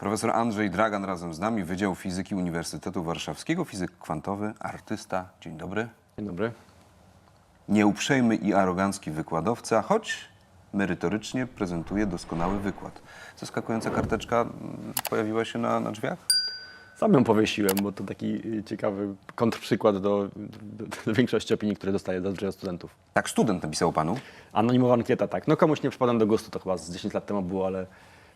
Profesor Andrzej Dragan razem z nami, Wydział Fizyki Uniwersytetu Warszawskiego, fizyk kwantowy, artysta. Dzień dobry. Dzień dobry. Nieuprzejmy i arogancki wykładowca, choć merytorycznie prezentuje doskonały wykład. Zaskakująca karteczka mm, pojawiła się na, na drzwiach? Sam ją powiesiłem, bo to taki y, ciekawy kontrprzykład do, do, do większości opinii, które dostaję zazwyczaj od studentów. Tak, student napisał panu. Anonimowa ankieta, tak. No komuś nie przypadam do gustu, to chyba z 10 lat temu było, ale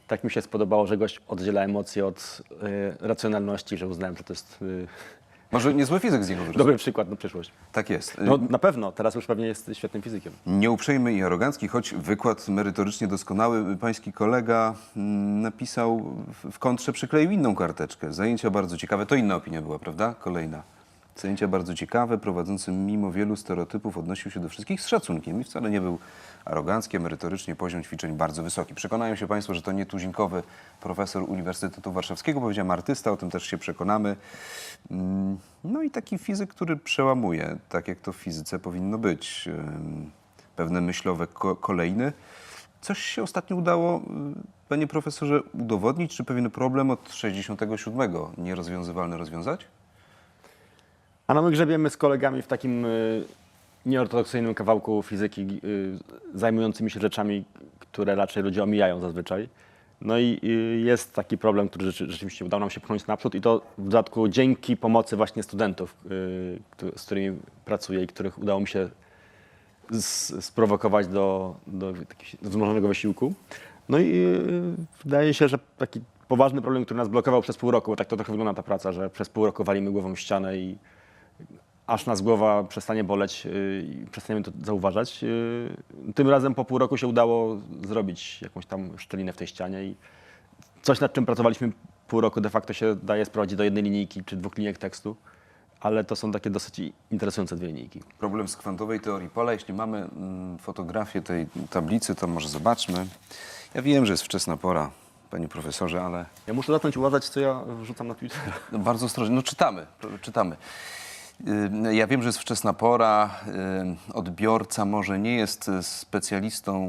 tak mi się spodobało, że gość oddziela emocje od y, racjonalności, że uznałem, że to jest y, Może niezły fizyk z niego wyrósł. dobry przykład na przyszłość. Tak jest. No na pewno, teraz już pewnie jest świetnym fizykiem. Nieuprzejmy i arogancki, choć wykład merytorycznie doskonały, pański kolega mm, napisał w- w kontrze, przykleił inną karteczkę. Zajęcia bardzo ciekawe, to inna opinia była, prawda? Kolejna. Zajęcia bardzo ciekawe, prowadzący mimo wielu stereotypów odnosił się do wszystkich z szacunkiem i wcale nie był arogancki, merytorycznie poziom ćwiczeń bardzo wysoki. Przekonają się Państwo, że to nie tuzinkowy profesor Uniwersytetu Warszawskiego, powiedziałem artysta, o tym też się przekonamy. Mm, No i taki fizyk, który przełamuje, tak jak to w fizyce powinno być. Pewne myślowe ko- kolejny. Coś się ostatnio udało, y, panie profesorze, udowodnić, czy pewien problem od 67 nierozwiązywalny rozwiązać? A no my grzebiemy z kolegami w takim y, nieortodoksyjnym kawałku fizyki, y, zajmującymi się rzeczami, które raczej ludzie omijają zazwyczaj. No i y, jest taki problem, który rzeczy, rzeczywiście udało nam się pchnąć naprzód i to w dodatku dzięki pomocy właśnie studentów, z którymi pracuję i których udało mi się sprowokować do, do wzmożonego wysiłku. No i wydaje się, że taki poważny problem, który nas blokował przez pół roku, bo tak to trochę wygląda ta praca, że przez pół roku walimy głową w ścianę i aż nas głowa przestanie boleć y, i przestaniemy to zauważać. Y, Tym razem po pół roku się udało zrobić jakąś tam szczelinę w tej ścianie i coś nad czym pracowaliśmy pół roku de facto się daje sprowadzić do jednej linijki czy dwóch linijek tekstu, ale to są takie dosyć interesujące dwie linijki. Problem z kwantowej teorii pola. Jeśli mamy mm, fotografię tej tablicy, to może zobaczmy. Ja wiem, że jest wczesna pora, panie profesorze, ale Ja muszę zacząć uważać, co ja wrzucam na Twittera. No, bardzo ostrożnie. No czytamy, czytamy. Ja wiem, że jest wczesna pora. Odbiorca może nie jest y, specjalistą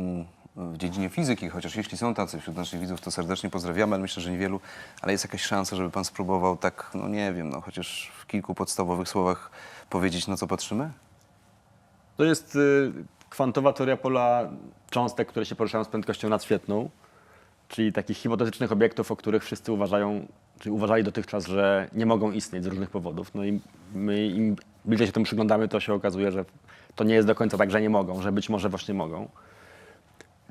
w dziedzinie fizyki, chociaż jeśli są tacy wśród naszych widzów, to serdecznie pozdrawiamy, ale myślę, że niewielu. Ale jest jakaś szansa, żeby pan spróbował tak, no nie wiem, no chociaż w kilku podstawowych słowach powiedzieć, na co patrzymy? To jest y, kwantowa teoria pola cząstek, które się poruszają z prędkością nadświetną, czyli takich hipotetycznych obiektów, o których wszyscy uważają, czy uważali dotychczas, że nie mogą istnieć z różnych powodów. No i my im bliżej się temu przyglądamy, to się okazuje, że to nie jest do końca tak, że nie mogą, że być może właśnie mogą.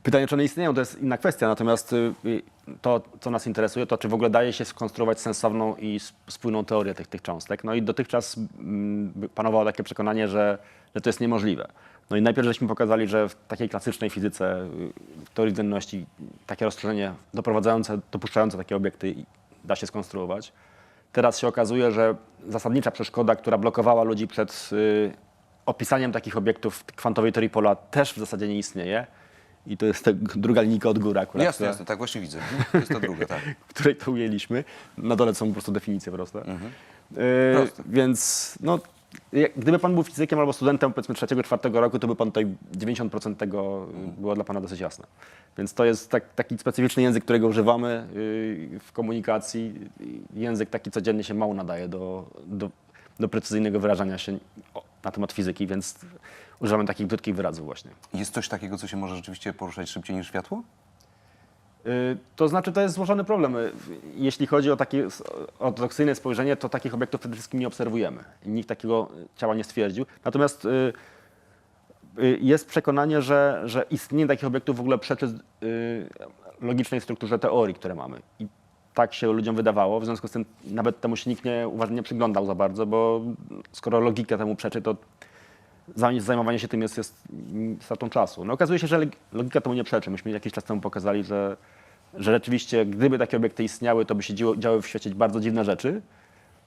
Pytanie, czy one istnieją, to jest inna kwestia, natomiast y, y, to, co nas interesuje, to czy w ogóle daje się skonstruować sensowną i sp- spójną teorię tych, tych cząstek. No i dotychczas mm, panowało takie przekonanie, że, że to jest niemożliwe. No i najpierw żeśmy pokazali, że w takiej klasycznej fizyce, y, w teorii względności, takie rozszerzenie doprowadzające, dopuszczające takie obiekty da się skonstruować. Teraz się okazuje, że zasadnicza przeszkoda, która blokowała ludzi przed y, opisaniem takich obiektów w kwantowej teorii pola też w zasadzie nie istnieje. I to jest ta druga linijka od góry akurat, jasne, która, jasne, tak właśnie widzę. To jest ta druga, tak. której to ujęliśmy. Na dole są po prostu definicje proste. E, Proste. Więc no, gdyby pan był fizykiem albo studentem powiedzmy trzeciego, czwartego roku, to by pan tutaj 90% tego y, było dla pana dosyć jasne. Więc to jest tak, taki specyficzny język, którego używamy y, w komunikacji. Język taki codziennie się mało nadaje do, do, do precyzyjnego wyrażania się na temat fizyki, więc używamy takich brzydkich wyrazów właśnie. Jest coś takiego, co się może rzeczywiście poruszać szybciej niż światło? Y, To znaczy, to jest złożony problem. Y, Jeśli chodzi o takie ortodoksyjne spojrzenie, to takich obiektów przede wszystkim nie obserwujemy. Nikt takiego ciała nie stwierdził. Natomiast y, jest przekonanie, że, że istnienie takich obiektów w ogóle przeczy logicznej strukturze teorii, które mamy. I tak się ludziom wydawało. W związku z tym nawet temu się nikt nie, uważnie nie przyglądał za bardzo, bo skoro logika temu przeczy, to zajmowanie się tym jest, jest stratą czasu. No okazuje się, że logika temu nie przeczy. Myśmy jakiś czas temu pokazali, że, że rzeczywiście gdyby takie obiekty istniały, to by się działy w świecie bardzo dziwne rzeczy.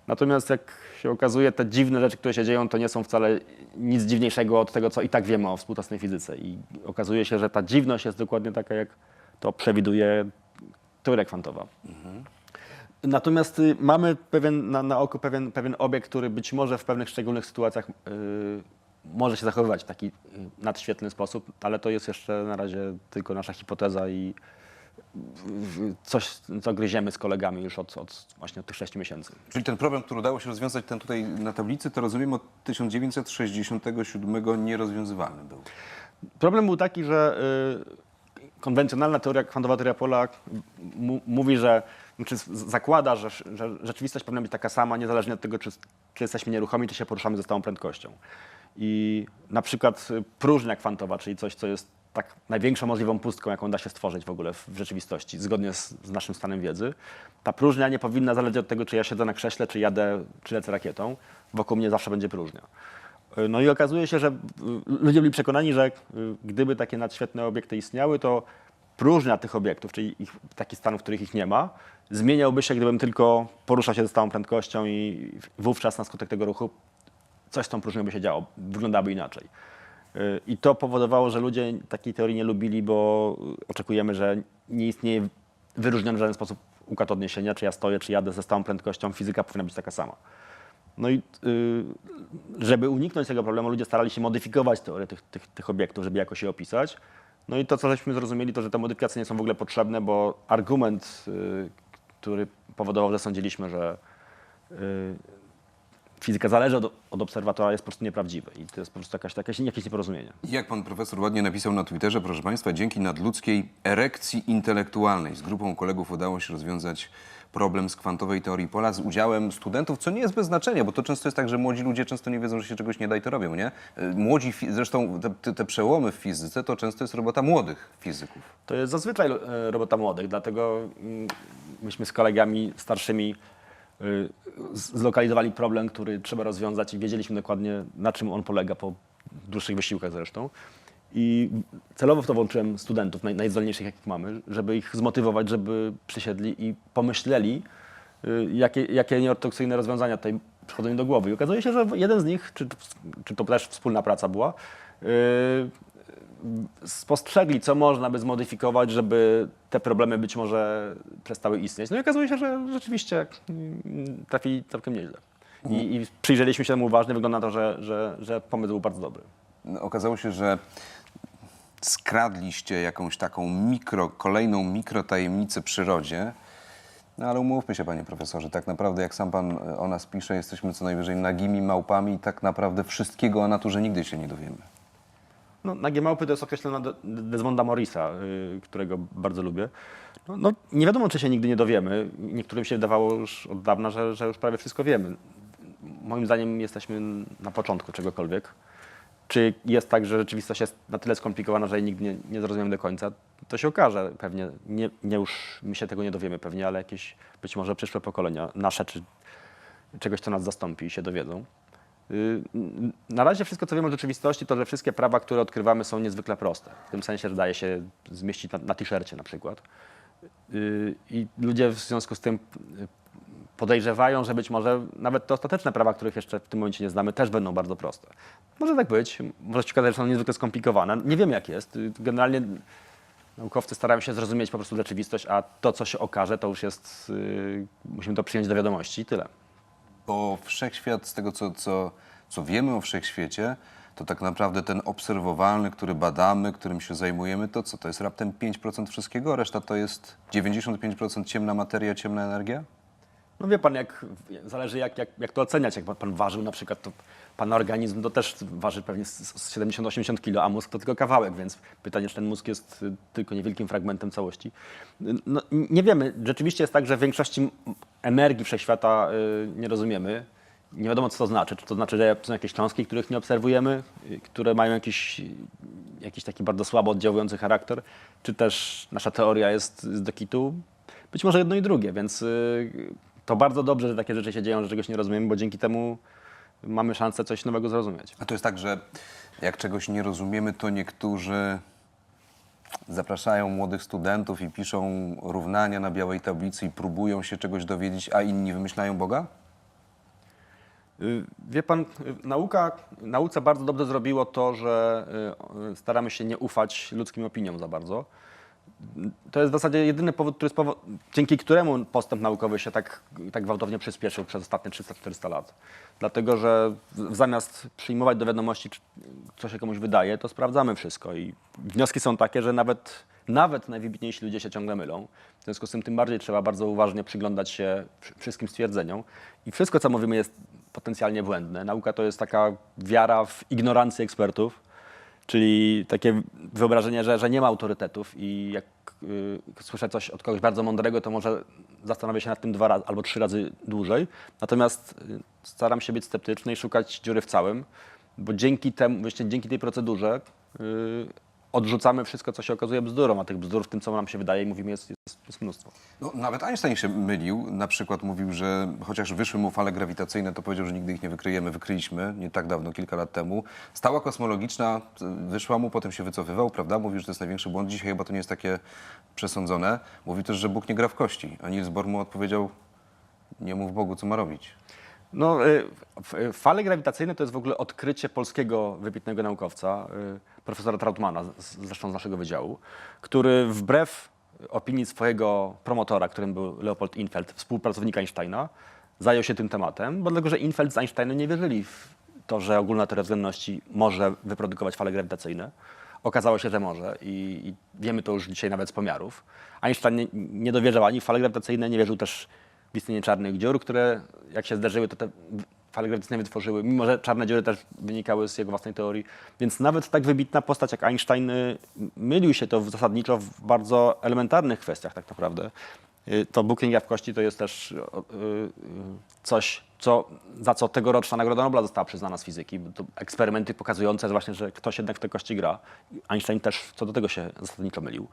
Natomiast jak się okazuje, te dziwne rzeczy, które się dzieją, to nie są wcale nic dziwniejszego od tego, co i tak wiemy o współczesnej fizyce. I okazuje się, że ta dziwność jest dokładnie taka, jak to przewiduje teoria kwantowa. Natomiast y, mamy pewien, na, na pewien, pewien obiekt, który być może w pewnych szczególnych sytuacjach y, może się zachowywać w taki y, nadświetlny sposób, ale to jest jeszcze na razie tylko nasza hipoteza i coś, co gryziemy z kolegami już od, od właśnie od tych 6 miesięcy. Czyli ten problem, który udało się rozwiązać ten tutaj na tablicy, to rozumiem od 1967 nierozwiązywalny był. Problem był taki, że y, konwencjonalna teoria, kwantowa teoria pola mówi, że znaczy zakłada, że, że rzeczywistość powinna być taka sama, niezależnie od tego, czy, czy jesteśmy nieruchomi, czy się poruszamy ze stałą prędkością. I na przykład y, próżnia kwantowa, czyli coś, co jest tak największą możliwą pustką, jaką da się stworzyć w ogóle w, rzeczywistości, zgodnie z, z naszym stanem wiedzy. Ta próżnia nie powinna zależeć od tego, czy ja siedzę na krześle, czy jadę, czy lecę rakietą. Wokół mnie zawsze będzie próżnia. No i okazuje się, że y, ludzie byli przekonani, że y, gdyby takie nadświetne obiekty istniały, to próżnia tych obiektów, czyli ich, takich stanów, w których ich nie ma, zmieniałby się, gdybym tylko poruszał się ze stałą prędkością i wówczas na skutek tego ruchu coś z tą próżnią by się działo, wyglądałaby inaczej. Y, I to powodowało, że ludzie takiej teorii nie lubili, bo oczekujemy, że nie istnieje wyróżniony w żaden sposób układ odniesienia, czy ja stoję, czy jadę ze stałą prędkością, fizyka powinna być taka sama. No i y, żeby uniknąć tego problemu, ludzie starali się modyfikować teorię tych, tych, tych obiektów, żeby jakoś je opisać. No i to, co żeśmy zrozumieli, to, że te modyfikacje nie są w ogóle potrzebne, bo argument, y, który powodował, że sądziliśmy, że fizyka zależy od, od obserwatora, jest po prostu nieprawdziwy. I to jest po prostu jakaś, jakaś, jakieś nieporozumienie. Jak pan profesor ładnie napisał na Twitterze, proszę państwa, dzięki nadludzkiej erekcji intelektualnej z grupą kolegów udało się rozwiązać problem z kwantowej teorii pola z udziałem studentów, co nie jest bez znaczenia, bo to często jest tak, że młodzi ludzie często nie wiedzą, że się czegoś nie da i to robią, nie? Y, Młodzi, zresztą te, te, przełomy w fizyce to często jest robota młodych fizyków. To jest zazwyczaj e, robota młodych, dlatego mm, myśmy z kolegami starszymi zlokalizowali problem, który trzeba rozwiązać i wiedzieliśmy dokładnie, na czym on polega po dłuższych wysiłkach zresztą. I celowo w to włączyłem studentów, naj, najzdolniejszych jakich mamy, żeby ich zmotywować, żeby przysiedli i pomyśleli, y, jakie, jakie nieortodoksyjne rozwiązania tutaj przychodzą im do głowy. I okazuje się, że jeden z nich, czy, czy to też wspólna praca była, y, spostrzegli, co można by zmodyfikować, żeby te problemy być może przestały istnieć. No i okazuje się, że rzeczywiście mm, trafili całkiem nieźle. I, I przyjrzeliśmy się temu uważnie, wygląda na to, że, że, że pomysł był bardzo dobry. No, Okazało się, że skradliście jakąś taką mikro, kolejną mikrotajemnicę przyrodzie. No ale umówmy się, panie profesorze, tak naprawdę jak sam pan e, o nas pisze, jesteśmy co najwyżej nagimi małpami i tak naprawdę wszystkiego o naturze nigdy się nie dowiemy. No, nagie małpy to jest określona De- Desmonda Morrisa, y, którego bardzo lubię. No, no, nie wiadomo, czy się nigdy nie dowiemy. Niektórym się wydawało już od dawna, że, że już prawie wszystko wiemy. Moim zdaniem jesteśmy na początku czegokolwiek. Czy jest tak, że rzeczywistość jest na tyle skomplikowana, że jej nigdy nie, nie zrozumiemy do końca? To się okaże pewnie. Nie, nie już my się tego nie dowiemy pewnie, ale jakieś być może przyszłe pokolenia, nasze czy czegoś, co nas zastąpi i się dowiedzą. Y, Na razie wszystko, co wiemy o rzeczywistości, to że wszystkie prawa, które odkrywamy, są niezwykle proste. W tym sensie, że daje się zmieścić na, na t-shircie na przykład. Y, I ludzie w związku z tym y, podejrzewają, że być może nawet te ostateczne prawa, których jeszcze w tym momencie nie znamy, też będą bardzo proste. Może tak być, może się okazać, że są niezwykle skomplikowane. Nie wiem jak jest. Generalnie naukowcy starają się zrozumieć po prostu rzeczywistość, a to, co się okaże, to już jest, musimy to przyjąć do wiadomości i tyle. Bo wszechświat, z tego co, co, co wiemy o wszechświecie, to tak naprawdę ten obserwowalny, który badamy, którym się zajmujemy, to co? To jest raptem 5% wszystkiego, reszta to jest 95% ciemna materia, ciemna energia? No wie pan, jak, zależy jak, jak, jak to oceniać. Jak pan ważył na przykład, to pana organizm to też waży pewnie z- z 70-80 kg, a mózg to tylko kawałek, więc pytanie, czy ten mózg jest y, tylko niewielkim fragmentem całości. No, nie wiemy. Rzeczywiście jest tak, że większości m- energii wszechświata y, nie rozumiemy. Nie wiadomo, co to znaczy. Czy to znaczy, że są jakieś cząstki, których nie obserwujemy, y, które mają jakiś, jakiś taki bardzo słabo oddziałujący charakter, czy też nasza teoria jest z do kitu? Być może jedno i drugie, więc to bardzo dobrze, że takie rzeczy się dzieją, że czegoś nie rozumiemy, bo dzięki temu mamy szansę coś nowego zrozumieć. A to jest tak, że jak czegoś nie rozumiemy, to niektórzy zapraszają młodych studentów i piszą równania na białej tablicy i próbują się czegoś dowiedzieć, a inni wymyślają Boga? Y, Wie pan, y, nauka, nauce bardzo dobrze zrobiło to, że y, staramy się nie ufać ludzkim opiniom za bardzo. To jest w zasadzie jedyny powód, który spowo- dzięki któremu postęp naukowy się tak, tak gwałtownie przyspieszył przez ostatnie 300-400 lat. Dlatego, że w- zamiast przyjmować do wiadomości, co się komuś wydaje, to sprawdzamy wszystko. I wnioski są takie, że nawet nawet najwybitniejsi ludzie się ciągle mylą. W związku z tym tym bardziej trzeba bardzo uważnie przyglądać się wszy- wszystkim stwierdzeniom. I wszystko, co mówimy, jest potencjalnie błędne. Nauka to jest taka wiara w ignorancję ekspertów, czyli takie wyobrażenie, że, że nie ma autorytetów i jak y, słyszę coś od kogoś bardzo mądrego, to może zastanowię się nad tym dwa razy albo trzy razy dłużej. Natomiast y, staram się być sceptyczny i szukać dziury w całym, bo dzięki temu, właśnie dzięki tej procedurze y, odrzucamy wszystko, co się okazuje bzdurą, a tych bzdur w tym, co nam się wydaje i mówimy, jest, jest, jest mnóstwo. No, nawet Einstein się mylił. Na przykład mówił, że chociaż wyszły mu fale grawitacyjne, to powiedział, że nigdy ich nie wykryjemy. Wykryliśmy nie tak dawno, kilka lat temu. Stała kosmologiczna wyszła mu, potem się wycofywał, prawda? Mówił, że to jest największy błąd. Dzisiaj chyba to nie jest takie przesądzone. Mówił też, że Bóg nie gra w kości. A Niels Bohr mu odpowiedział, nie mów Bogu, co ma robić. No, y, y, fale grawitacyjne to jest w ogóle odkrycie polskiego wybitnego naukowca, y, profesora Trautmana, z- zresztą z naszego wydziału, który wbrew opinii swojego promotora, którym był Leopold Infeld, współpracownika Einsteina, zajął się tym tematem, bo dlatego, że Infeld z Einsteinem nie wierzyli w to, że ogólna teoria względności może wyprodukować fale grawitacyjne. Okazało się, że może i, i wiemy to już dzisiaj nawet z pomiarów. Einstein nie, nie dowierzał ani w fale grawitacyjne, nie wierzył też w istnienie czarnych dziur, które jak się zdarzyły, to te fale grawitacyjne wytworzyły, mimo że czarne dziury też wynikały z jego własnej teorii. Więc nawet tak wybitna postać jak Einstein y, mylił się to zasadniczo w bardzo elementarnych kwestiach tak naprawdę. Y, To Bóg nie gra w kości to jest też y, coś, co, za co tegoroczna Nagroda Nobla została przyznana z fizyki. To eksperymenty pokazujące właśnie, że ktoś jednak w te kości gra. Einstein też co do tego się zasadniczo mylił.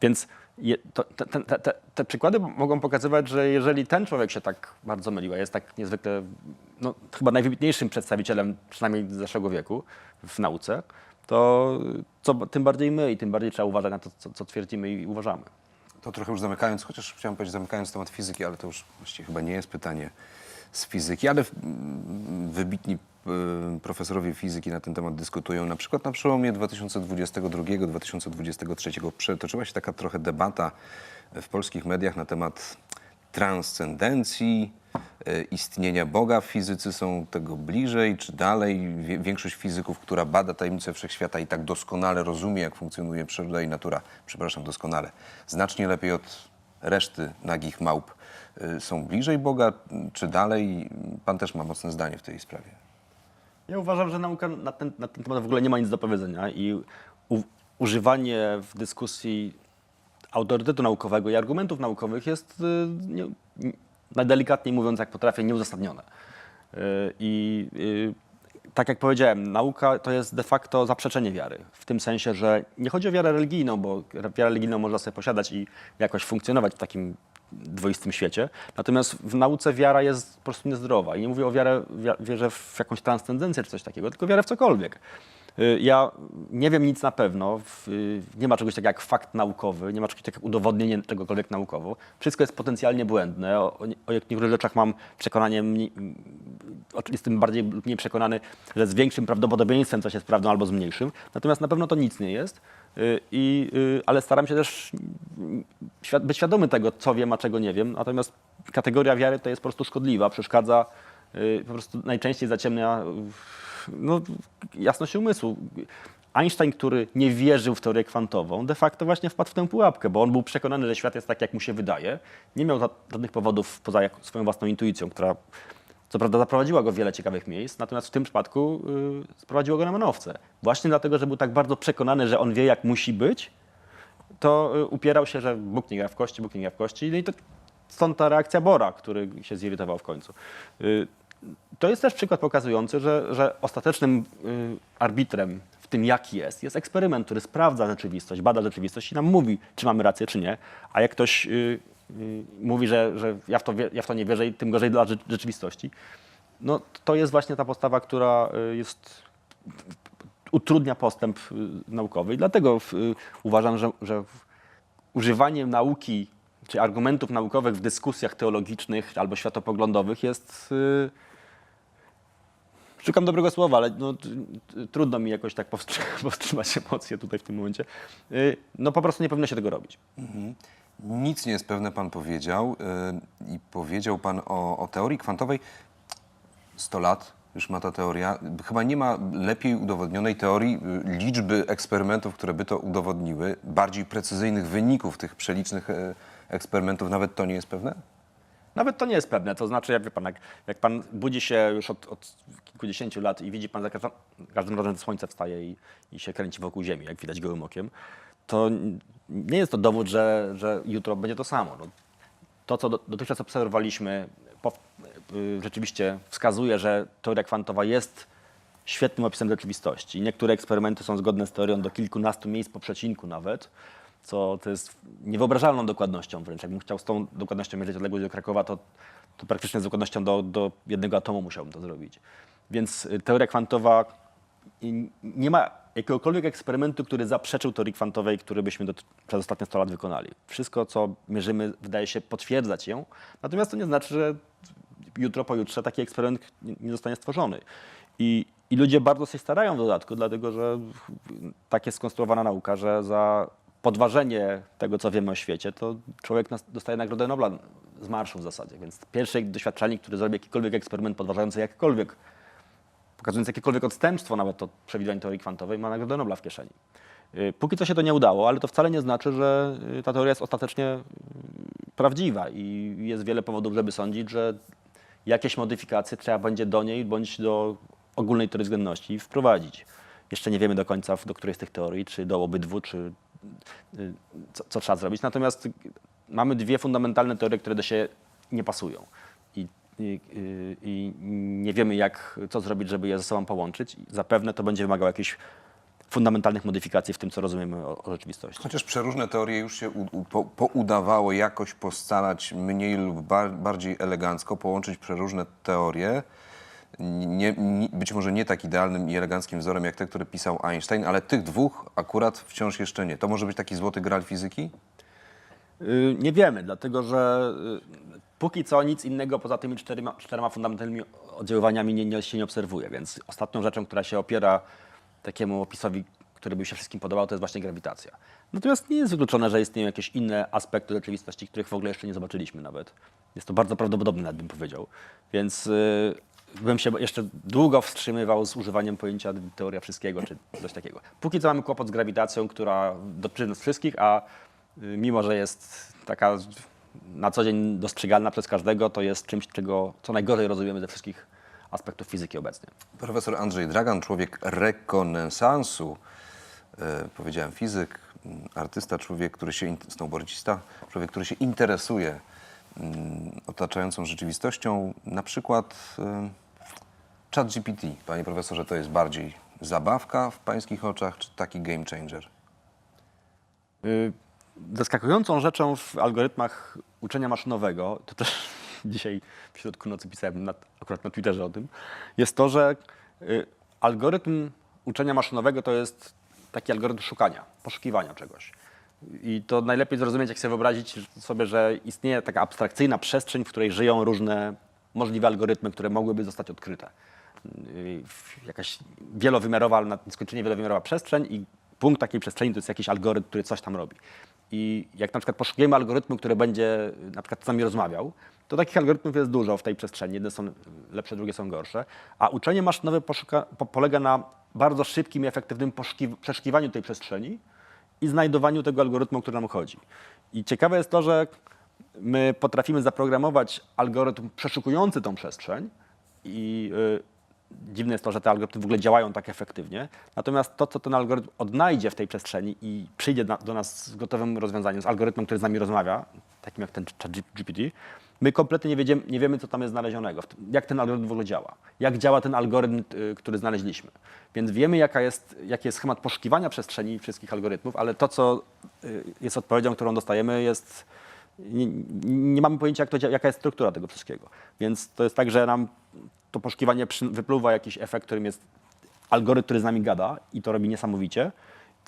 Więc je, to, te, te, te, te przykłady mogą pokazywać, że jeżeli ten człowiek się tak bardzo mylił, a jest tak niezwykle, no, chyba najwybitniejszym przedstawicielem, przynajmniej z zeszłego wieku w nauce, to co, tym bardziej my i tym bardziej trzeba uważać na to, co, co twierdzimy i uważamy. To trochę już zamykając, chociaż chciałem powiedzieć zamykając temat fizyki, ale to już właściwie chyba nie jest pytanie z fizyki, ale wybitni y, profesorowie fizyki na ten temat dyskutują. Na przykład na przełomie 2022-2023 przetoczyła się taka trochę debata w polskich mediach na temat transcendencji, istnienia Boga w fizyce są tego bliżej czy dalej. Większość fizyków, która bada tajemnice wszechświata i tak doskonale rozumie, jak funkcjonuje przyroda i natura, przepraszam, doskonale, znacznie lepiej od reszty nagich małp, y, są bliżej Boga czy dalej? Pan też ma mocne zdanie w tej sprawie. Ja uważam, że nauka na ten, na ten temat w ogóle nie ma nic do powiedzenia i u, używanie w dyskusji autorytetu naukowego i argumentów naukowych jest, y, nie- najdelikatniej mówiąc, jak potrafię, nieuzasadnione. Y, I y, tak jak powiedziałem, nauka to jest de facto zaprzeczenie wiary. W tym sensie, że nie chodzi o wiarę religijną, bo wiarę religijną można sobie posiadać i jakoś funkcjonować w takim dwoistym świecie. Natomiast w nauce wiara jest po prostu niezdrowa. I nie mówię o wiarę, wia- wierze w jakąś transcendencję czy coś takiego, tylko wiarę w cokolwiek. Y, Ja nie wiem nic na pewno, y, nie ma czegoś takiego jak fakt naukowy, nie ma czegoś takiego jak udowodnienie czegokolwiek naukowo. Wszystko jest potencjalnie błędne. O, o, nie- o niektórych rzeczach mam przekonanie, jestem bardziej lub mniej przekonany, że z większym prawdopodobieństwem coś jest prawdą albo z mniejszym. Natomiast na pewno to nic nie jest. Y, I, ale staram się też być świadomy tego, co wiem, a czego nie wiem. Natomiast kategoria wiary to jest po prostu szkodliwa, przeszkadza, po prostu najczęściej zaciemnia no, jasność umysłu. Einstein, który nie wierzył w teorię kwantową, de facto właśnie wpadł w tę pułapkę, bo on był przekonany, że świat jest tak, jak mu się wydaje. Nie miał żadnych powodów poza swoją własną intuicją, która co prawda zaprowadziła go w wiele ciekawych miejsc, natomiast w tym przypadku y, sprowadziło go na manowce. Właśnie dlatego, że był tak bardzo przekonany, że on wie, jak musi być, to y, upierał się, że Bóg nie gra w kości, Bóg nie gra w kości. No i to stąd ta reakcja Bora, który się zirytował w końcu. Y, To jest też przykład pokazujący, że, że ostatecznym y, arbitrem w tym, jaki jest, jest eksperyment, który sprawdza rzeczywistość, bada rzeczywistość i nam mówi, czy mamy rację, czy nie. A jak ktoś y, y, mówi, że, że ja, w to ja w to nie wierzę i tym gorzej dla rze- rzeczywistości, no to jest właśnie ta postawa, która jest utrudnia postęp naukowy. I dlatego uważam, że, że używanie nauki czy argumentów naukowych w dyskusjach teologicznych albo światopoglądowych jest. Szukam dobrego słowa, ale no, trudno mi jakoś tak powstrzy- powstrzymać emocje tutaj w tym momencie. Y, No po prostu nie powinno się tego robić. Nic nie jest pewne, pan powiedział. y, I powiedział pan o, o teorii kwantowej. 100 lat już ma ta teoria. Chyba nie ma lepiej udowodnionej teorii y, liczby eksperymentów, które by to udowodniły, bardziej precyzyjnych wyników tych przelicznych eksperymentów. Nawet to nie jest pewne? Nawet to nie jest pewne. To znaczy, jak wie pan, jak, jak pan budzi się już od, od kilkudziesięciu lat i widzi pan za każdym, każdym razem słońce wstaje i, i się kręci wokół Ziemi, jak widać gołym okiem, to nie jest to dowód, że, że jutro będzie to samo. No, to, co do, dotychczas obserwowaliśmy, po, y, rzeczywiście wskazuje, że teoria kwantowa jest świetnym opisem rzeczywistości. Niektóre eksperymenty są zgodne z teorią do kilkunastu miejsc po przecinku nawet, co to jest niewyobrażalną dokładnością wręcz. Jakbym chciał z tą dokładnością mierzyć odległość do Krakowa, to, to praktycznie z dokładnością do, do jednego atomu musiałbym to zrobić. Więc y, teoria kwantowa nie ma jakiegokolwiek eksperymentu, który zaprzeczył teorii kwantowej, który byśmy do, przez ostatnie 100 lat wykonali. Wszystko, co mierzymy, wydaje się potwierdzać ją. Natomiast to nie znaczy, że jutro, pojutrze taki eksperyment nie zostanie stworzony. I, I ludzie bardzo się starają w dodatku, dlatego że tak jest skonstruowana nauka, że za podważenie tego, co wiemy o świecie, to człowiek dostaje Nagrodę Nobla z marszu w zasadzie. Więc pierwszy doświadczalnik, który zrobi jakikolwiek eksperyment podważający jakkolwiek pokazując jakiekolwiek odstępstwo nawet od przewidywań teorii kwantowej, ma Nagrodę Nobla w kieszeni. Y, Póki co się to nie udało, ale to wcale nie znaczy, że y, ta teoria jest ostatecznie y, prawdziwa i jest wiele powodów, żeby sądzić, że jakieś modyfikacje trzeba będzie do niej bądź do ogólnej teorii względności wprowadzić. Jeszcze nie wiemy do końca, do której z tych teorii, czy do obydwu, czy co, co trzeba zrobić. Natomiast mamy dwie fundamentalne teorie, które do siebie nie pasują. I, i, i nie wiemy, jak, co zrobić, żeby je ze sobą połączyć. Zapewne to będzie wymagało jakichś fundamentalnych modyfikacji w tym, co rozumiemy o, o rzeczywistości. Chociaż przeróżne teorie już się u, u, po, poudawało jakoś postalać mniej lub bar, bardziej elegancko, połączyć przeróżne teorie. Nie, być może nie tak idealnym i eleganckim wzorem jak te, które pisał Einstein, ale tych dwóch akurat wciąż jeszcze nie. To może być taki złoty gral fizyki? Y, Nie wiemy, dlatego że y, póki co nic innego poza tymi czterema, czterema fundamentalnymi oddziaływaniami nie, nie, się nie obserwuje. Więc ostatnią rzeczą, która się opiera takiemu opisowi, który by się wszystkim podobał, to jest właśnie grawitacja. Natomiast nie jest wykluczone, że istnieją jakieś inne aspekty rzeczywistości, których w ogóle jeszcze nie zobaczyliśmy nawet. Jest to bardzo prawdopodobne, nawet bym powiedział. Więc y, bym się jeszcze długo wstrzymywał z używaniem pojęcia teoria wszystkiego, czy coś takiego. Póki co mamy kłopot z grawitacją, która dotyczy nas wszystkich, a y, mimo, że jest taka na co dzień dostrzegalna przez każdego, to jest czymś, czego co najgorzej rozumiemy ze wszystkich aspektów fizyki obecnie. Profesor Andrzej Dragan, człowiek rekonesansu, e, powiedziałem fizyk, m, artysta, człowiek, który się, snowboardzista, człowiek, który się interesuje mm, otaczającą rzeczywistością. Na przykład e, ChatGPT, panie profesorze, to jest bardziej zabawka w pańskich oczach, czy taki game changer? Y, Zaskakującą rzeczą w algorytmach uczenia maszynowego, to też dzisiaj w środku nocy pisałem na, akurat na Twitterze o tym, jest to, że y, algorytm uczenia maszynowego to jest taki algorytm szukania, poszukiwania czegoś. I to najlepiej zrozumieć, jak sobie wyobrazić sobie, że istnieje taka abstrakcyjna przestrzeń, w której żyją różne możliwe algorytmy, które mogłyby zostać odkryte. Y, Jakaś wielowymiarowa, na nieskończenie wielowymiarowa przestrzeń i punkt takiej przestrzeni to jest jakiś algorytm, który coś tam robi. I jak na przykład poszukujemy algorytmu, który będzie na przykład z nami rozmawiał, to takich algorytmów jest dużo w tej przestrzeni. Jedne są lepsze, drugie są gorsze. A uczenie maszynowe poszuka, po, polega na bardzo szybkim i efektywnym przeszukiwaniu tej przestrzeni i znajdowaniu tego algorytmu, o który nam chodzi. I ciekawe jest to, że my potrafimy zaprogramować algorytm przeszukujący tą przestrzeń i y, dziwne jest to, że te algorytmy w ogóle działają tak efektywnie. Natomiast to, co ten algorytm odnajdzie w tej przestrzeni i przyjdzie na, do nas z gotowym rozwiązaniem, z algorytmem, który z nami rozmawia, takim jak ten ChatGPT, my kompletnie nie, wiedziemy, nie wiemy, co tam jest znalezione, w tym- jak ten algorytm w ogóle działa, jak działa ten algorytm, y, który znaleźliśmy. Więc wiemy, jaka jest, jaki jest schemat poszukiwania przestrzeni wszystkich algorytmów, ale to, co y, jest odpowiedzią, którą dostajemy, jest nie, nie mamy pojęcia, jak to, jaka jest struktura tego wszystkiego. Więc to jest tak, że nam to poszukiwanie przy, wypluwa jakiś efekt, którym jest algorytm, który z nami gada i to robi niesamowicie,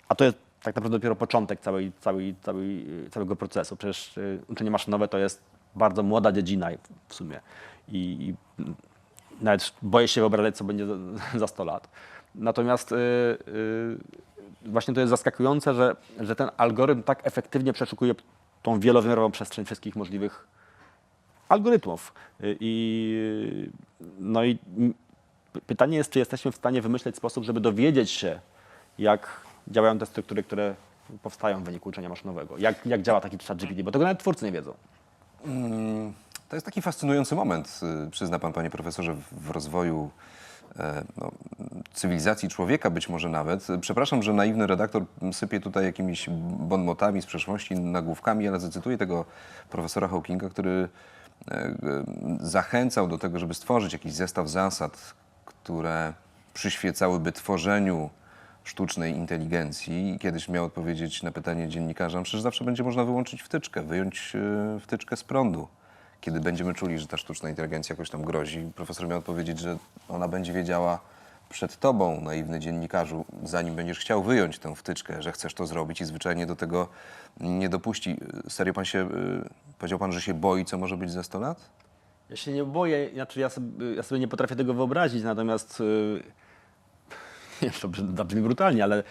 a to jest tak naprawdę dopiero początek całej, całej, całej, całego procesu. Przecież y, uczenie maszynowe to jest bardzo młoda dziedzina w sumie i, i nawet boję się wyobrazić, co będzie za, za 100 lat. Natomiast y, y, właśnie to jest zaskakujące, że, że ten algorytm tak efektywnie przeszukuje tą wielowymiarową przestrzeń wszystkich możliwych algorytmów. Y, I, no i mm, Py- Pytanie jest, czy jesteśmy w stanie wymyśleć sposób, żeby dowiedzieć się, jak działają te struktury, które powstają w wyniku uczenia maszynowego. Jak, jak działa taki chat GPT, bo tego nawet twórcy nie wiedzą. To jest taki fascynujący moment, y, przyzna pan, panie profesorze, w- rozwoju e, no, cywilizacji człowieka być może nawet. Przepraszam, że naiwny redaktor sypie tutaj jakimiś bonmotami z przeszłości, nagłówkami, ale zacytuję tego profesora Hawkinga, który zachęcał do tego, żeby stworzyć jakiś zestaw zasad, które przyświecałyby tworzeniu sztucznej inteligencji i kiedyś miał odpowiedzieć na pytanie dziennikarza, przecież zawsze będzie można wyłączyć wtyczkę, wyjąć e, wtyczkę z prądu. Kiedy będziemy czuli, że ta sztuczna inteligencja jakoś tam grozi, profesor miał odpowiedzieć, że ona będzie wiedziała przed tobą, naiwny dziennikarzu, zanim będziesz chciał wyjąć tę wtyczkę, że chcesz to zrobić i zwyczajnie do tego nie dopuści. Serio pan się, y, powiedział pan, że się boi, co może być za 100 lat? Ja się nie boję, znaczy ja sobie, ja sobie nie potrafię tego wyobrazić, natomiast yy, to brzmi- brutalnie, ale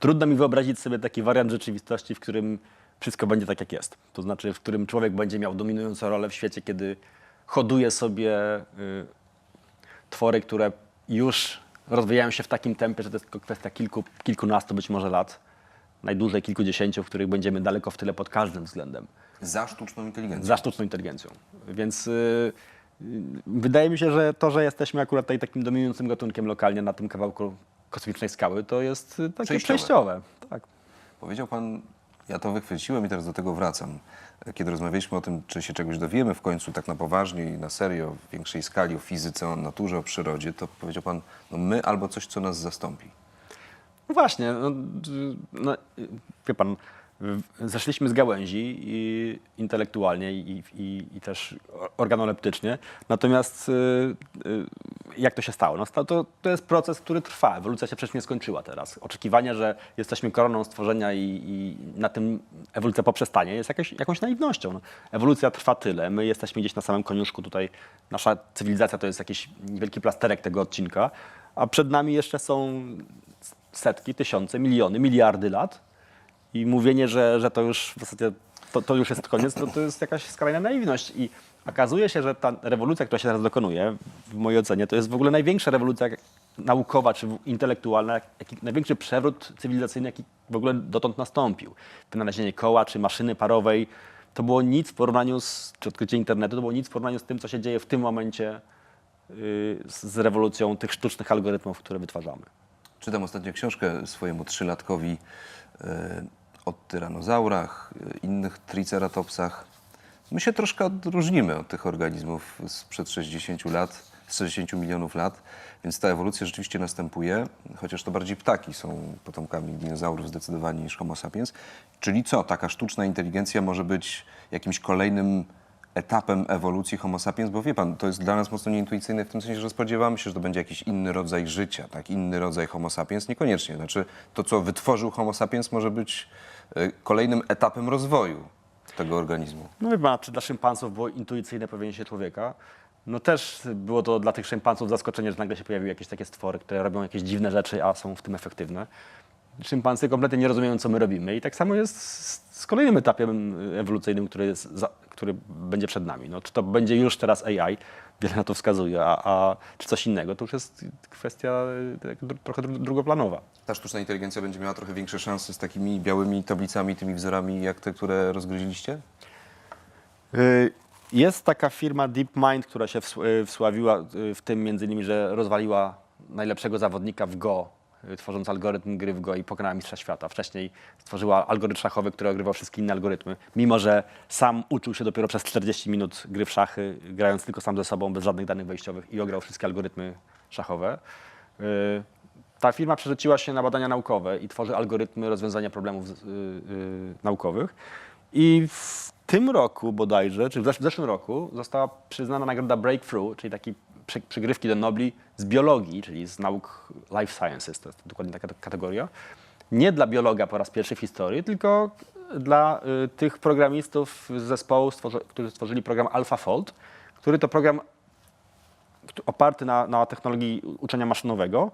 trudno mi wyobrazić sobie taki wariant rzeczywistości, w którym wszystko będzie tak, jak jest. To znaczy, w którym człowiek będzie miał dominującą rolę w świecie, kiedy hoduje sobie yy, twory, które już rozwijają się w takim tempie, że to jest tylko kwestia kilku, kilkunastu być może lat, najdłużej kilkudziesięciu, w których będziemy daleko w tyle pod każdym względem Za sztuczną inteligencją. za sztuczną inteligencją. Więc y, y, wydaje mi się, że to, że jesteśmy akurat tutaj takim dominującym gatunkiem lokalnie na tym kawałku kosmicznej skały, to jest y, takie Przejściowe. przejściowe. Tak. Powiedział pan, ja to wychwyciłem i teraz do tego wracam. Kiedy rozmawialiśmy o tym, czy się czegoś dowiemy w końcu tak na poważnie i na serio, w większej skali o fizyce, o naturze, o przyrodzie, to powiedział pan, no my albo coś, co nas zastąpi. No właśnie, no, no, wie pan, zeszliśmy z gałęzi i, intelektualnie i, i, i też organoleptycznie, natomiast y, y, jak to się stało? No, to, to jest proces, który trwa, ewolucja się przecież nie skończyła teraz. Oczekiwanie, że jesteśmy koroną stworzenia i, i na tym ewolucja poprzestanie jest jakaś, jakąś naiwnością. No, ewolucja trwa tyle, my jesteśmy gdzieś na samym koniuszku tutaj, nasza cywilizacja to jest jakiś niewielki plasterek tego odcinka, a przed nami jeszcze są setki, tysiące, miliony, miliardy lat i mówienie, że, że to już w zasadzie to, to już jest koniec, to, to jest jakaś skrajna naiwność. I okazuje się, że ta rewolucja, która się teraz dokonuje, w mojej ocenie, to jest w ogóle największa rewolucja naukowa czy intelektualna, jaki, największy przewrót cywilizacyjny, jaki w ogóle dotąd nastąpił. Wynalezienie koła czy maszyny parowej to było nic w porównaniu z, czy odkrycie internetu, to było nic w porównaniu z tym, co się dzieje w tym momencie yy, z, rewolucją tych sztucznych algorytmów, które wytwarzamy. Czytam ostatnio książkę swojemu trzylatkowi e, o tyranozaurach, e, innych triceratopsach. My się troszkę odróżnimy od tych organizmów sprzed 60 lat, z 60 milionów lat, więc ta ewolucja rzeczywiście następuje, chociaż to bardziej ptaki są potomkami dinozaurów zdecydowanie niż homo sapiens. Czyli co, taka sztuczna inteligencja może być jakimś kolejnym etapem ewolucji homo sapiens, bo wie pan, to jest dla nas mocno nieintuicyjne w tym sensie, że spodziewamy się, że to będzie jakiś inny rodzaj życia, tak, inny rodzaj homo sapiens, niekoniecznie. Znaczy to, co wytworzył homo sapiens może być kolejnym etapem rozwoju tego organizmu. No wie pan, czy dla szympansów było intuicyjne powinienie człowieka? No też było to dla tych szympansów zaskoczenie, że nagle się pojawiły jakieś takie stwory, które robią jakieś dziwne rzeczy, a są w tym efektywne. Szympansy kompletnie nie rozumieją, co my robimy. I tak samo jest z, kolejnym etapem ewolucyjnym, który, jest za, który będzie przed nami. No, czy to będzie już teraz AI, wiele na to wskazuje, a, a czy coś innego, to już jest kwestia dru- trochę dru- drugoplanowa. Ta sztuczna inteligencja będzie miała trochę większe szanse z takimi białymi tablicami, tymi wzorami, jak te, które rozgryźliście? Y, Jest taka firma DeepMind, która się y, wsławiła w tym między innymi, że rozwaliła najlepszego zawodnika w Go, tworząc algorytm gry w Go i pokonała mistrza świata. Wcześniej stworzyła algorytm szachowy, który ogrywał wszystkie inne algorytmy, mimo że sam uczył się dopiero przez 40 minut gry w szachy, grając tylko sam ze sobą, bez żadnych danych wejściowych i ograł wszystkie algorytmy szachowe. Y, Ta firma przerzuciła się na badania naukowe i tworzy algorytmy rozwiązania problemów y, y, naukowych. I w tym roku bodajże, czy w zesz- w zeszłym roku, została przyznana nagroda Breakthrough, czyli taki przy, przygrywki do Nobli z biologii, czyli z nauk life sciences, to jest dokładnie taka kategoria. Nie dla biologa po raz pierwszy w historii, tylko dla y, tych programistów z zespołu, stworzy, którzy stworzyli program AlphaFold, który to program oparty na, na technologii uczenia maszynowego,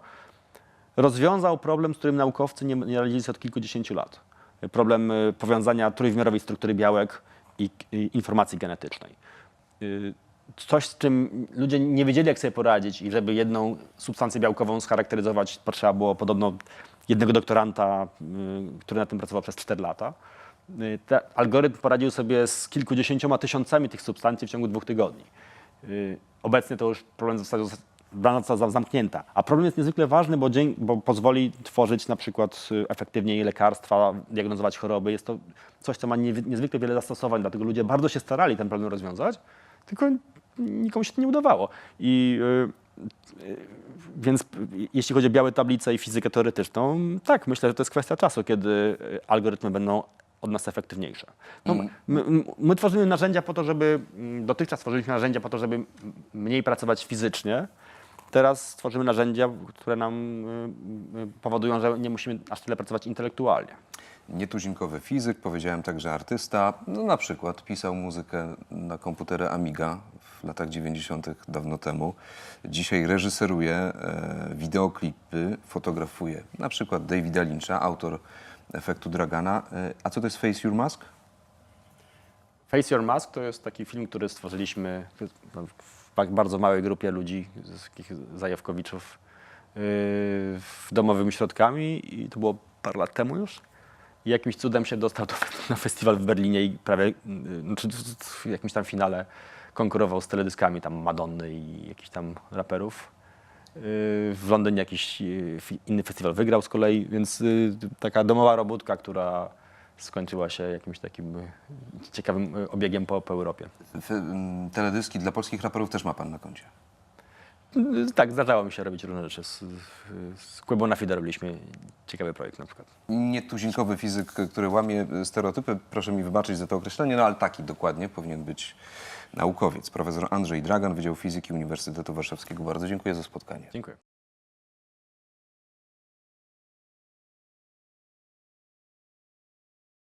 rozwiązał problem, z którym naukowcy nie, nie radzili od kilkudziesięciu lat. Problem y, powiązania trójwymiarowej struktury białek i, i informacji genetycznej. Y, coś, z czym ludzie nie wiedzieli, jak sobie poradzić i żeby jedną substancję białkową scharakteryzować, potrzeba było podobno jednego doktoranta, y, który na tym pracował przez 4 lata. Y, Ten algorytm poradził sobie z kilkudziesięcioma tysiącami tych substancji w ciągu dwóch tygodni. Y, Obecnie to już problem został została zamknięta. A problem jest niezwykle ważny, bo, dzięki, bo pozwoli tworzyć na przykład efektywniej lekarstwa, diagnozować choroby. Jest to coś, co ma nie, niezwykle wiele zastosowań, dlatego ludzie bardzo się starali ten problem rozwiązać, tylko nikomu się to nie udawało. I y, y, więc jeśli chodzi o białe tablice i fizykę teoretyczną, tak, myślę, że to jest kwestia czasu, kiedy y, algorytmy będą od nas efektywniejsze. No, my, my, my tworzymy narzędzia po to, żeby, mm, dotychczas tworzyliśmy narzędzia po to, żeby mniej pracować fizycznie. Teraz tworzymy narzędzia, które nam powodują, że nie musimy aż tyle pracować intelektualnie. Nietuzinkowy fizyk, powiedziałem także artysta. No, na przykład pisał muzykę na komputery Amiga w latach 90. dawno temu. Dzisiaj reżyseruje e, wideoklipy, fotografuje. Na przykład Davida Lyncha, autor efektu Dragana. E, a co to jest Face Your Mask? Face Your Mask to jest taki film, który stworzyliśmy w tak bardzo małej grupie ludzi, z takich zajawkowiczów, yy, domowymi środkami i to było parę lat temu już. I jakimś cudem się dostał do, na festiwal w Berlinie i prawie yy, znaczy w jakimś tam finale konkurował z teledyskami tam Madonny i jakichś tam raperów. Yy, W Londynie jakiś fi- inny festiwal wygrał z kolei, więc yy, taka domowa robótka, która skończyła się jakimś takim ciekawym obiegiem po, po Europie. W, m, teledyski dla polskich raperów też ma pan na koncie. Tak, zdarzało mi się robić różne rzeczy. Z, z Kłębą na Fide robiliśmy ciekawy projekt na przykład. Nietuzinkowy fizyk, który łamie stereotypy, proszę mi wybaczyć za to określenie, no ale taki dokładnie powinien być naukowiec. Profesor Andrzej Dragan, Wydział Fizyki Uniwersytetu Warszawskiego. Bardzo dziękuję za spotkanie. Dziękuję.